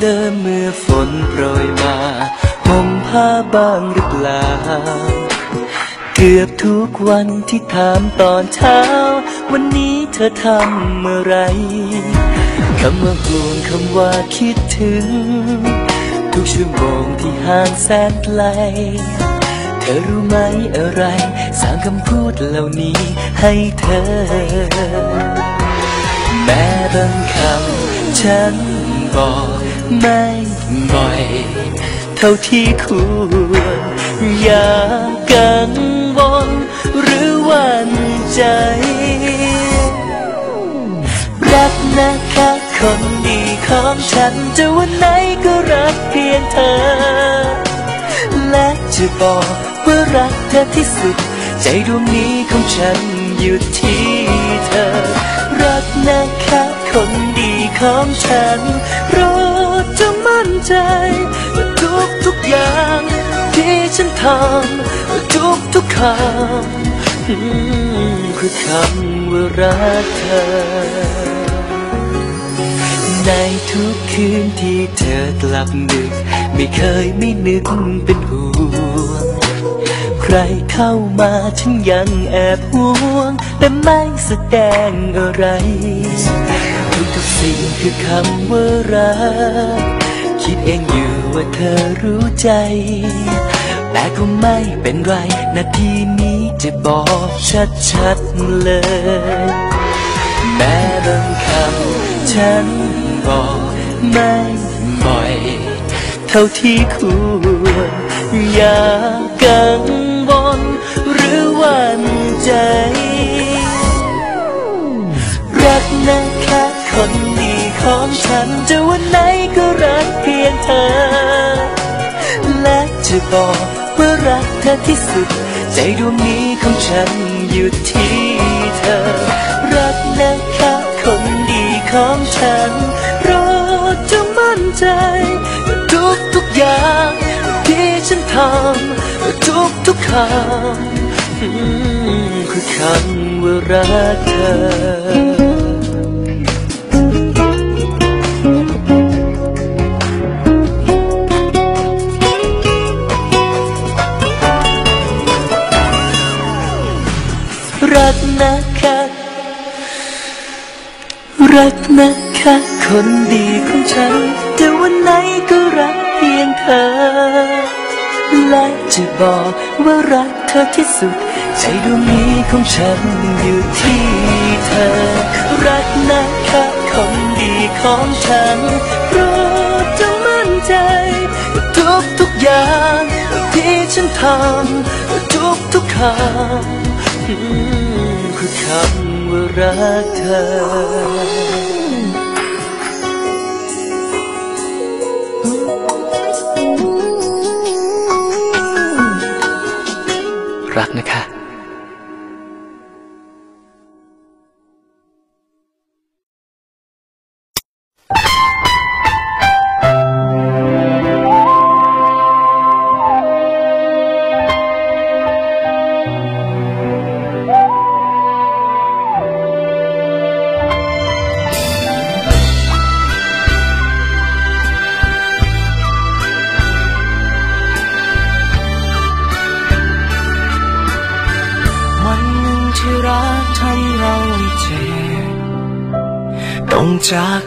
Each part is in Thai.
เดิมเมื่อฝนโปรยมาห่มผ้าบ้างหรือเปล่า เกือบทุกวันที่ถามตอนเช้า วันนี้เธอทำเมื่อไรคำว่าห่วงคำว่าคิดถึง ทุกชั่วโมงที่ห่างแสนไกล เธอรู้ไหมอะไร สร้างคำพูดเหล่านี้ให้เธอ แม้บางคำฉันบอก ไม่บ่อย เท่าที่ควร อย่ากังวลหรือวันใจ รักนะคะคนดีของฉันจะวันไหนก็รักเพียงเธอ และจะบอกว่ารักเธอที่สุด ใจดวงนี้ของฉันอยู่ที่เธอ รักนะคะคนดีของฉันโปรด จะมั่นใจว่าทุกทุกๆอย่างที่ฉันทำทุกทุกๆคำคือคำว่ารักเธอ ในทุกคืนที่เธอกลับดึก ไม่เคยไม่นึกเป็นห่วง รเข้ามาฉันยังแอบห่วง แต่ไม่แสดงอะไร ทุกทุกสิ่งคือคำว่ารัก คิดเองอยู่ว่าเธอรู้ใจ แต่ก็ไม่เป็นไร นาทีนี้จะบอกชัดๆเลย แม้บางคำฉันบอกไม่บ่อย เท่าที่ควรอย่ากัง วลหรือวันใจ รักนะคะคนดีของฉันจะวันไหนก็รักเพียงเธอ และจะบอกว่ารักเธอที่สุด ใจดวงนี้ของฉันอยู่ที่เธอ รักนะคะคนดีของฉันโปรดจงมั่นใจ ทุกทุกอย่าง ทางทุกทุกๆคำคือคำว่ารักเธอรักนะคะรักนะคะคนดีของฉัน จะบอกว่ารักเธอที่สุด ใจดวงนี้ของฉันอยู่ที่เธอ รักนะคะคนดีของฉันโปรดจงมั่นใจ ทุกทุกอย่างที่ฉันทำทุกทุกคำคือคำว่ารักเธอ รักนะคะ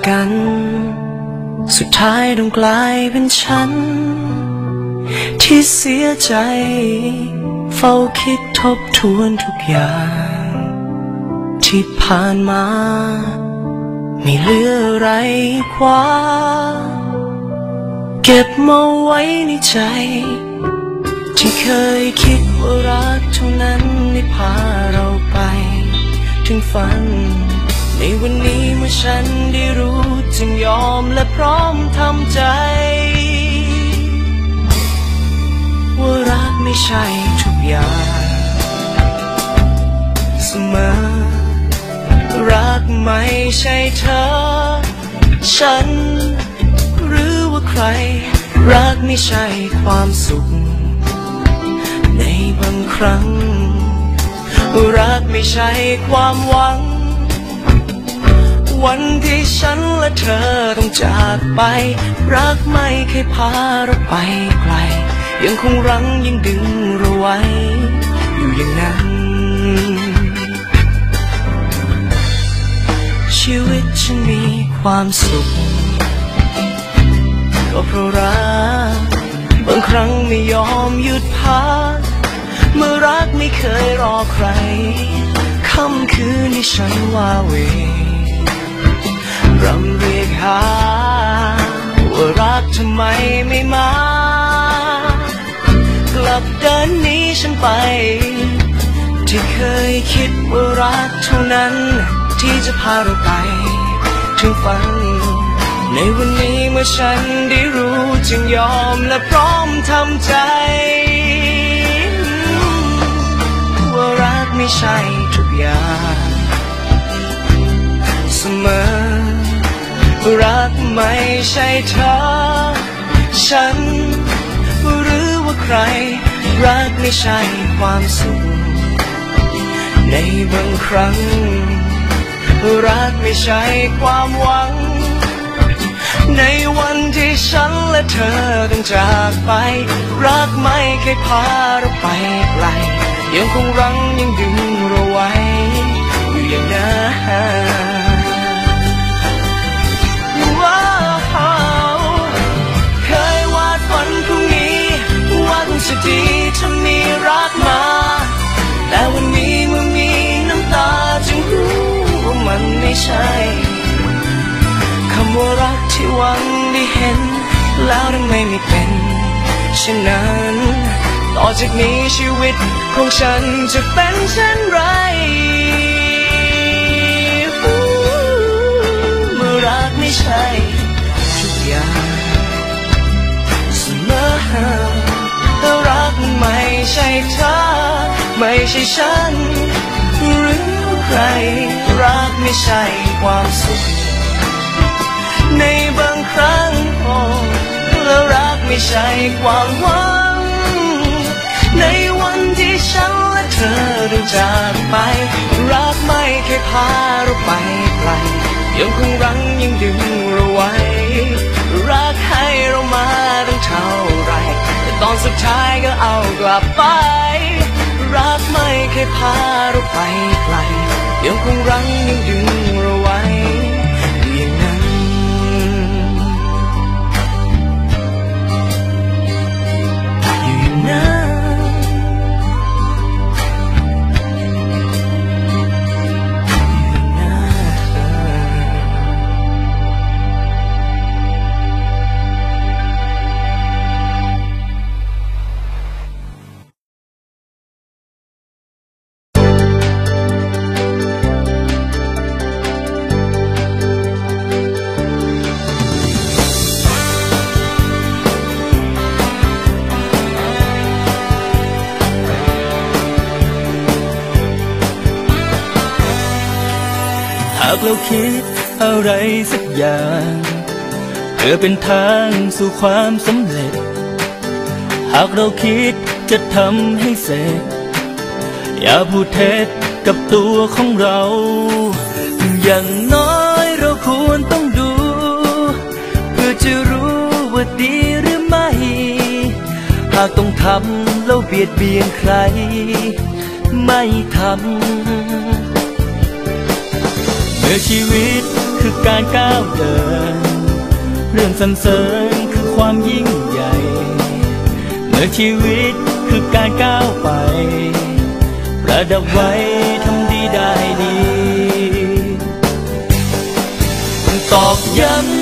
กัน สุดท้ายต้องกลายเป็นฉัน ที่เสียใจ เฝ้าคิดทบทวนทุกอย่าง ที่ผ่านมา ไม่เหลืออะไรคว้าเก็บมาไว้ในใจ ที่เคยคิดว่ารักเท่านั้นได้พาเราไป ถึงฝัน ในวันนี้เมื่อฉันได้รู้จึงยอมและพร้อมทำใจ ว่ารักไม่ใช่ทุกอย่างเสมอ รักไม่ใช่เธอ ฉัน หรือว่าใคร รักไม่ใช่ความสุข ในบางครั้ง รักไม่ใช่ความหวัง วันที่ฉันและเธอต้องจากไป รักไม่เคยพาเราไปไกล ยังคงรั้งยังดึงเราไว้ อยู่อย่างนั้น ชีวิตฉันมีความสุข ก็เพราะรัก บางครั้งไม่ยอมหยุดพัก เมื่อรักไม่เคยรอใครค่ำคืนที่ฉันว่าเว รำเรียกหา ว่ารักทำไมไม่มา กลับเดินนี้ฉันไป ที่เคยคิดว่ารักเท่านั้น ที่จะพาเราไป ถึงฝัน ในวันนี้เมื่อฉันได้รู้จึงยอมและพร้อมทำใจว่ารักไม่ใช่ทุกอย่าง เสมอ รักไม่ใช่เธอ ฉัน หรือว่าใคร รักไม่ใช่ความสุข ในบางครั้ง รักไม่ใช่ความหวัง ในวันที่ฉันและเธอต้องจากไป รักไม่เคยพาเราไปไกลยังคงรั้งยังดึงเราไว้ อยู่อย่างนั้น จะดีถ้ามีรักมา แต่วันนี้เมื่อมีน้ำตาจึงรู้ว่ามันไม่ใช่ คำว่ารักที่หวังได้เห็น แล้วทำไมไม่เป็นเช่นนั้นต่อจากนี้ชีวิตของฉันจะเป็นเช่นไรเมื่อรักไม่ใช่ทุกอย่างเสมอ แต่รักไม่ใช่เธอ ไม่ใช่ฉัน หรือใคร รักไม่ใช่ความสุข ในบางครั้งโอ้แล้วรักไม่ใช่ความหวัง ในวันที่ฉันและเธอต้องจากไป รักไม่เคยพาเราไปไกลยังคงรั้งยังดึงเราไว้ รักให้เรามาตั้งเท่าไร ตอนสุดท้ายก็เอากลับไป รักไม่เคยพาเราไปไกลยังคงรั้งยังดึงเราไว้ากเราคิดอะไรสักอย่าง เพื่อเป็นทางสู่ความสำเร็จ หากเราคิดจะทำให้เสร็จ อย่าพูดเท็จกับตัวของเรา อย่างน้อยเราควรต้องดู เพื่อจะรู้ว่าดีหรือไม่ หากต้องทำแล้วเบียดเบียนใคร ไม่ทำ เมื่อชีวิตคือการก้าวเดิน เรื่องสรรเสริญคือความยิ่งใหญ่เมื่อชีวิตคือการก้าวไปประดับไว้ทำดีได้ดีตอกย้ำ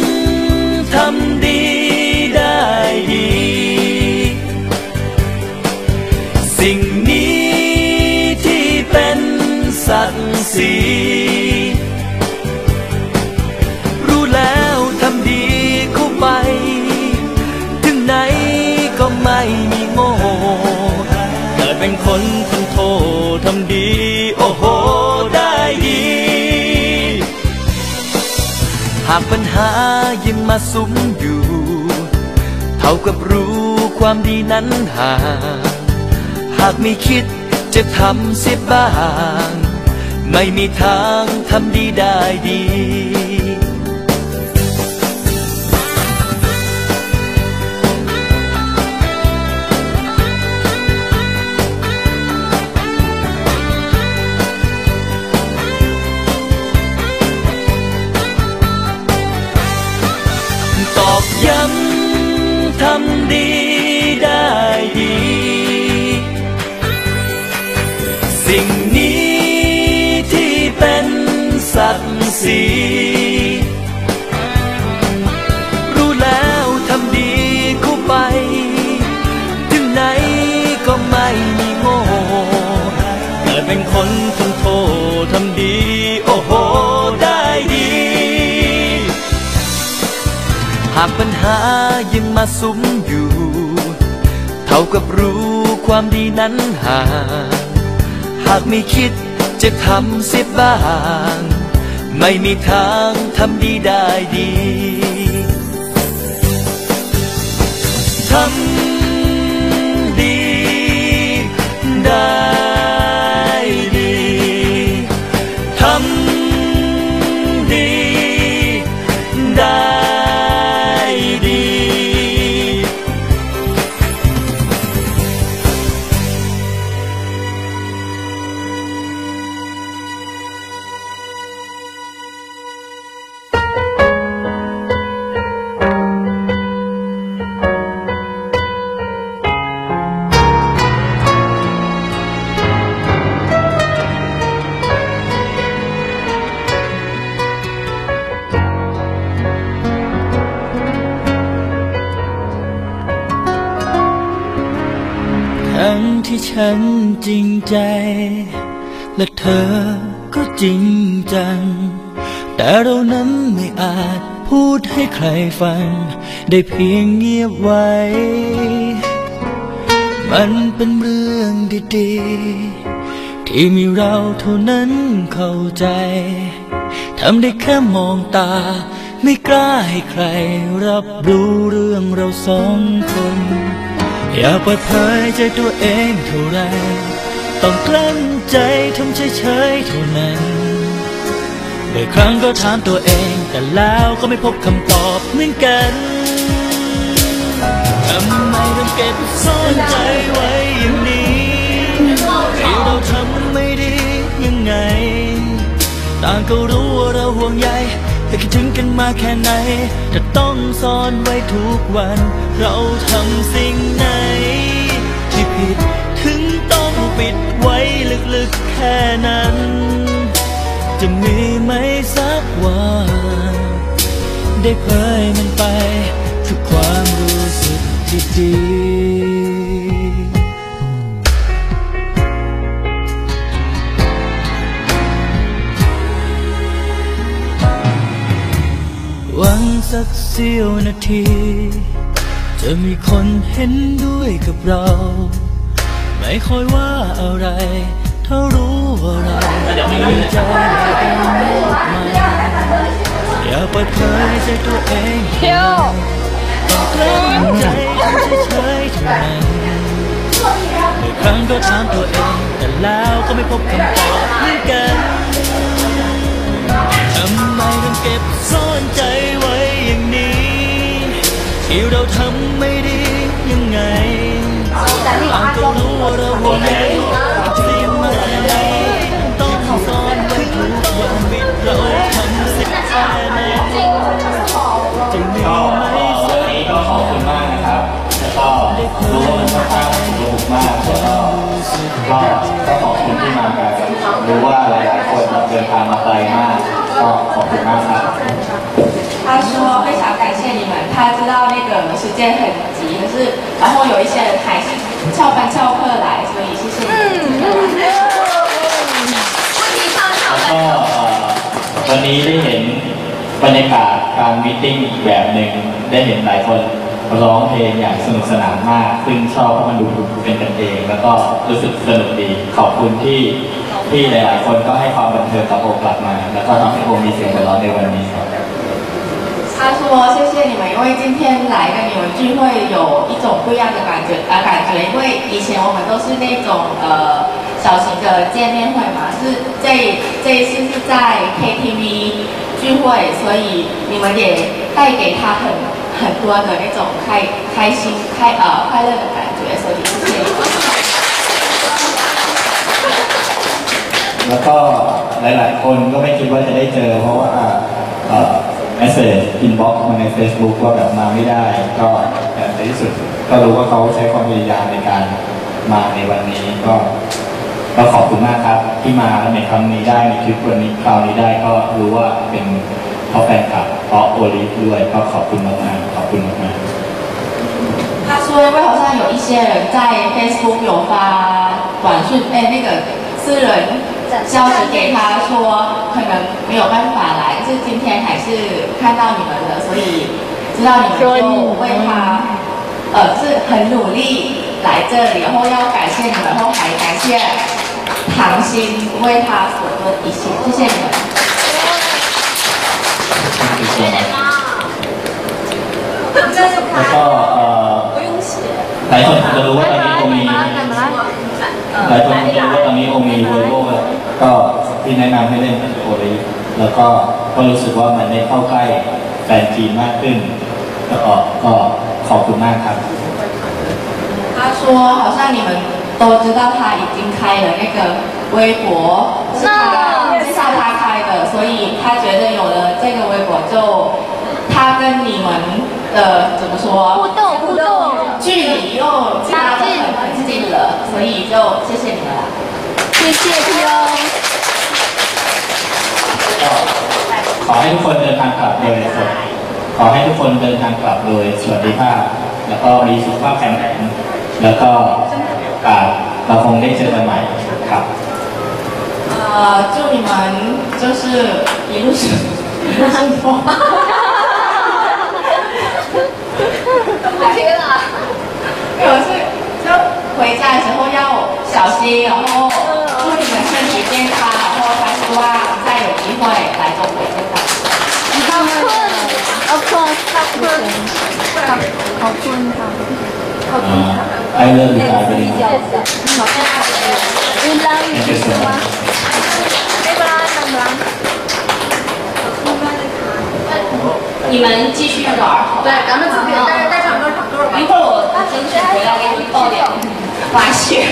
ากปัญหายังมาสุมอยู่ เท่ากับรู้ความดีนั้นห่างหากไม่คิดจะทำเสียบ้าง ไม่มีทางทำดีได้ดีำทำดีได้ดี สิ่งนี้ที่เป็นศักดิ์ศรีรู้แล้วทำดีเข้าไป ถึงไหนก็ไม่มีโง่เกิดเป็นคนทนโทษทำดี หากปัญหายังมาสุมอยู่ เท่ากับรู้ความดีนั้นห่าง หากไม่คิดจะทำเสียบ้าง ไม่มีทางทำดีได้ดีทำดีได้ ฉันจริงใจ และเธอก็จริงจัง แต่เรานั้นไม่อาจพูดให้ใครฟัง ได้เพียงเงียบไว้ มันเป็นเรื่องดีๆ ที่มีเราเท่านั้นเข้าใจทำได้แค่มองตา ไม่กล้าให้ใครรับรู้เรื่องเราสองคน อยากเปิดเผยใจตัวเองเท่าไรต้องกลั้นใจทำเฉยๆเท่านั้นบางครั้งก็ถามตัวเอง แต่แล้วก็ไม่พบคำตอบเหมือนกันทำไมต้องเก็บซ่อนใจไว้อย่างนี้ที่เราทำไม่ดียังไง ต่างก็รู้ว่าเราห่วงใยแต่คิดถึงกันมาแค่ไหนจะต้องซ่อนไว้ทุกวัน เราทำสิ่งไหน ผิด ถึงต้องปิดไว้ลึกๆแค่นั้น จะมีไหมสักวันได้เผยมันไป ทุกความรู้สึกที่ดีหวังสักเสี้ยวนาที จะมีคนเห็นด้วยกับเรา ไม่ค่อยว่าอะไรถ้ารู้ว่าเรามีใจเป็นมากมอย่าเปิดเผยใจตัวเองเที่ยวกลั้นใจเฉยๆท่านั้นบางครั้งก็ถามตัวเอง แต่แล้วก็ไม่พบคำตอบเหมือนกันทำไมต้องเก็บซ่อนใจไว้อย่างนี้ที่เราทำ มากแล้วก็ก็ก็ขอบคุณที่มากันรู้ว่าหลาย ๆ คนเดินทางมาไกลมาก ก็ขอบคุณมากครับ 他说非常感谢你们，他知道那个时间很急，可是然后有一些人还是翘班翘课来，所以谢谢你们。แล้วก็เอ่อวันนี้ได้เห็นบรรยากาศการมิทติ้งอีกแบบหนึ่งได้เห็นหลายคน ร้องเพลงอย่างสนุกสนานมาก ซึ่งชอบเพราะมันดูเป็นกันเอง แล้วก็รู้สึกสนุกดี ขอบคุณที่ที่หลาย ๆ คนก็ให้ความบันเทิงกับโอกลับมา แล้วก็ทำให้ผมมีเสียงหัวเราะในวันนี้ครับ 他说谢谢你们，因为今天来跟你们聚会有一种不一样的感觉，呃，感觉，因为以前我们都是那种呃 小型的见面会嘛，是这这一次是在 KTV 聚会，所以你们也带给他很 很多的那种开开心开呃快乐的感觉，所以谢谢你们。 แล้วก็หลาย ๆ คนก็ไม่คิดว่าจะได้เจอ เพราะว่าเอ่อ message inbox มาใน Facebook ว่าแบบมาไม่ได้ ก็แต่ในที่สุดก็รู้ว่าเขาใช้ความพยายามในการมาในวันนี้ก็ก็ขอบคุณมากครับ ที่มาในครั้งนี้ได้ในคลิปวันนี้คราวนี้ได้ก็รู้ว่าเป็น เพราะแฟนคลับเพราะโอลิฟด้วยก็ขอบคุณมากๆขอบคุณมากๆ 他说，因为好像有一些人在 Facebook 有发短讯，哎，那个私人消息给他说，可能没有办法来，是今天还是看到你们的，所以知道你们就为他，呃，是很努力来这里，然后要感谢你们，然后还感谢唐鑫为他所做的一切，谢谢你们。 แล้วก็เอ่อหลายคนคงจะรู้ว่าตอนนี้คงมีหลายคนคงจะรู้ว่าตอนนี้คงมีเวอร์โก็ที่แนะนำให้เล่นเป็นโอลิฟแล้วก็ก็รู้สึกว่ามันได้เข้าใกล้แฟนจีนมากขึ้นแล้วก็ก็ขอบคุณมากครับ 他说，好像你们都知道他已经开了那个微博，是他介绍他开的，所以他觉得有了这个微博就，他跟你们 的怎么说互动互动，距离又拉得很很近了，所以就谢谢你们了。谢谢พี่โย ก็ขอให้ทุกคนเดินทางกลับโดยสวัสดีขอให้ทุกคนเดินทางกลับโดยสวัสดิภาพ แล้วก็มีสุขภาพแข็งแรงแล้วก็กาสเราคงได้เจอกันใหม่ครับ 呃，祝你们就是一路顺一路顺风。 不，开了。可是，就回家的时候要小心，然后祝你们身体健康，然后他希望再有机会来中国见到你。好困，好困，好困，好困啊！好困啊！爱了你，爱了你。好，谢谢。你浪一句吗？拜拜，你们继续玩好吧？对，咱们自己带带唱歌唱歌吧。一会儿我争取回来给你报点滑雪，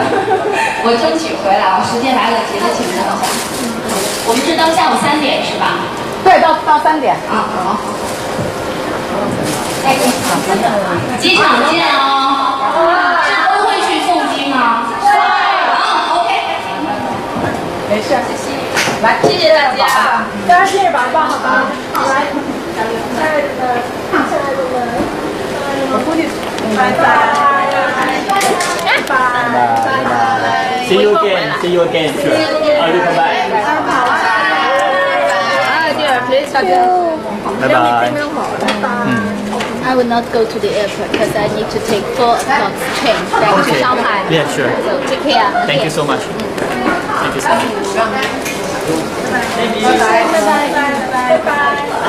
我争取回来，我时间来得及的，请等一下。我们是到下午三点是吧？对，到到三点。啊，好。哎，机场见哦。是都会去凤金吗？会。啊，OK。没事，谢谢。来，谢谢大家。大家谢谢宝宝，好吧？来，Bye See you again. See you again. Sure. Oh, you come back. Ah, bye bye. Hmm. I will not go to the airport because I need to take four o'clock train back okay. to Shanghai. Yeah, sure. So take care. Thank okay. you so much. Thank you so much. Bye bye. Bye bye. Bye bye. bye, -bye.